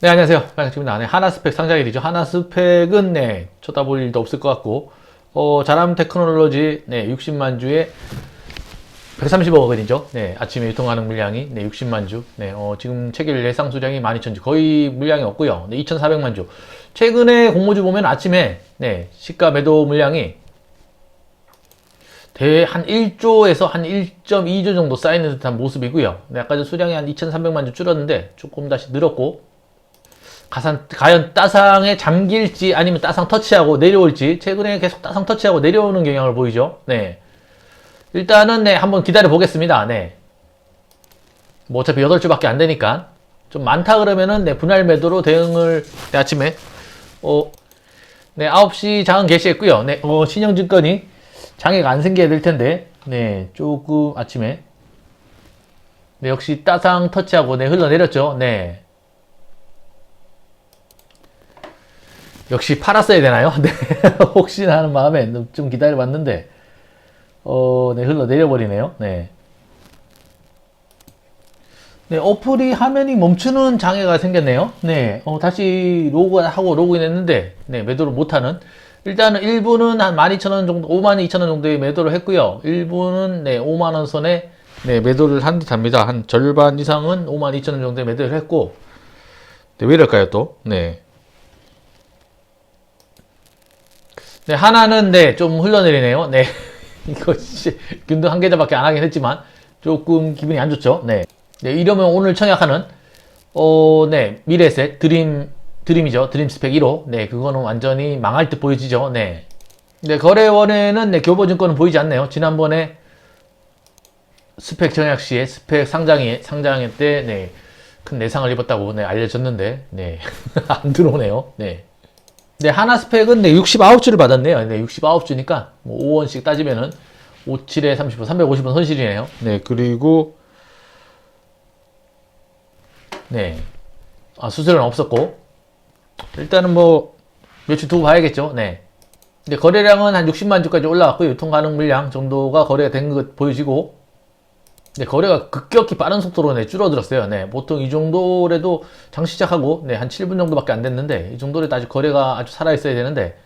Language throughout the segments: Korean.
네, 안녕하세요. 반갑습니다. 네, 하나스펙 상장일이죠. 하나스펙은 네, 쳐다볼 일도 없을 것 같고, 어, 자람 테크놀로지, 네, 60만 주에 130억 원이죠. 네, 아침에 유통하는 물량이, 네, 60만 주. 네, 어, 지금 체결 예상 수량이 12,000주. 거의 물량이 없고요. 네, 2,400만 주. 최근에 공모주 보면 아침에, 네, 시가 매도 물량이 대, 한 1조에서 한 1.2조 정도 쌓이는 듯한 모습이고요. 네, 아까 전 수량이 한 2,300만 주 줄었는데, 조금 다시 늘었고, 가산, 과연 따상에 잠길지 아니면 따상 터치하고 내려올지 최근에 계속 따상 터치하고 내려오는 경향을 보이죠. 네. 일단은 네, 한번 기다려 보겠습니다. 네. 뭐 어차피 8주밖에 안 되니까 좀 많다 그러면은 네, 분할 매도로 대응을 네, 아침에 어 네, 9시 장은 개시했고요. 네, 어, 신영증권이 장애가 안 생겨야 될 텐데. 네, 조금 아침에 네, 역시 따상 터치하고 네, 흘러내렸죠. 네. 역시 팔았어야 되나요? 네. 혹시나 하는 마음에 좀 기다려봤는데, 어, 네, 흘러내려버리네요. 네. 네, 어플이 화면이 멈추는 장애가 생겼네요. 네, 어, 다시 로그하고 로그인 했는데, 네, 매도를 못하는. 일단은 1부는 한 12,000원 정도, 52,000원 정도의 매도를 했고요. 1부는 네, 5만원 선에 네, 매도를 한 듯 합니다. 한 절반 이상은 52,000원 정도의 매도를 했고, 네, 왜 이럴까요, 또? 네. 네, 하나는 네, 좀 흘러내리네요. 네. 이거 씨, 균등 한 계좌밖에 안 하긴 했지만 조금 기분이 안 좋죠. 네. 네, 이러면 오늘 청약하는 어, 네, 미래셋 드림 드림이죠. 드림 스펙 1호. 네, 그거는 완전히 망할 듯 보여지죠. 네. 네, 거래원에는 네, 교보증권은 보이지 않네요. 지난번에 스펙 청약 시에 스펙 상장에 상장회 때 네, 큰 내상을 입었다고 네, 알려졌는데 네. 안 들어오네요. 네. 네, 하나 스펙은 네, 69주를 받았네요. 네, 69주니까 뭐 5원씩 따지면은 57에 30원, 350원 손실이네요. 네, 그리고 네. 아, 수수료는 없었고 일단은 뭐 매출 두고 봐야겠죠. 네. 근데 거래량은 한 60만 주까지 올라왔고 유통 가능 물량 정도가 거래가 된 것 보여지고 네, 거래가 급격히 빠른 속도로 네, 줄어들었어요. 네, 보통 이 정도라도 장 시작하고 네, 한 7분 정도밖에 안 됐는데 이 정도라도 아직 거래가 아주 살아 있어야 되는데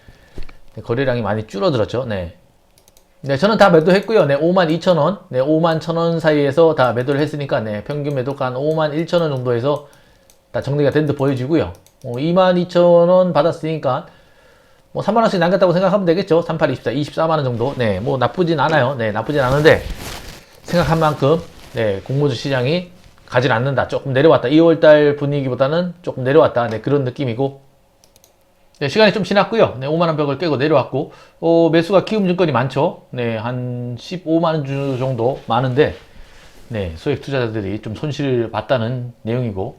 네, 거래량이 많이 줄어들었죠. 네. 네, 저는 다 매도했고요. 네, 5만 2천 원, 네, 5만 1천 원 사이에서 다 매도를 했으니까 네, 평균 매도가 한 5만 1천 원 정도에서 다 정리가 된 듯 보여지고요. 어, 2만 2천 원 받았으니까 뭐 3만 원씩 남겼다고 생각하면 되겠죠. 38, 24, 24만 원 정도. 네, 뭐 나쁘진 않아요. 네, 나쁘진 않은데 생각한 만큼 네, 공모주 시장이 가질 않는다. 조금 내려왔다. 2월달 분위기보다는 조금 내려왔다. 네, 그런 느낌이고. 네, 시간이 좀 지났고요. 네, 5만원 벽을 깨고 내려왔고, 어, 매수가 키움증권이 많죠. 네, 한 15만원 주 정도 많은데, 네, 소액 투자자들이 좀 손실을 봤다는 내용이고,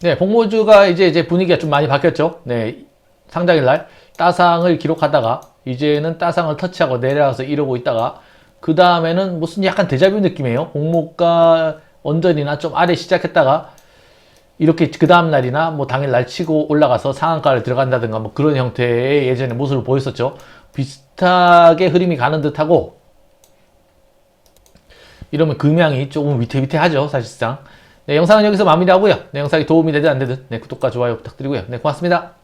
네, 공모주가 이제, 이제 분위기가 좀 많이 바뀌었죠. 네, 상장일 날 따상을 기록하다가, 이제는 따상을 터치하고 내려와서 이러고 있다가, 그 다음에는 무슨 약간 데자뷰 느낌이에요. 공모가 언저리나 좀 아래 시작했다가 이렇게 그 다음 날이나 뭐 당일 날 치고 올라가서 상한가를 들어간다든가 뭐 그런 형태의 예전에 모습을 보였었죠. 비슷하게 흐름이 가는 듯하고 이러면 금양이 조금 위태위태하죠 사실상. 네, 영상은 여기서 마무리하고요. 네, 영상이 도움이 되든 안 되든 네, 구독과 좋아요 부탁드리고요. 네, 고맙습니다.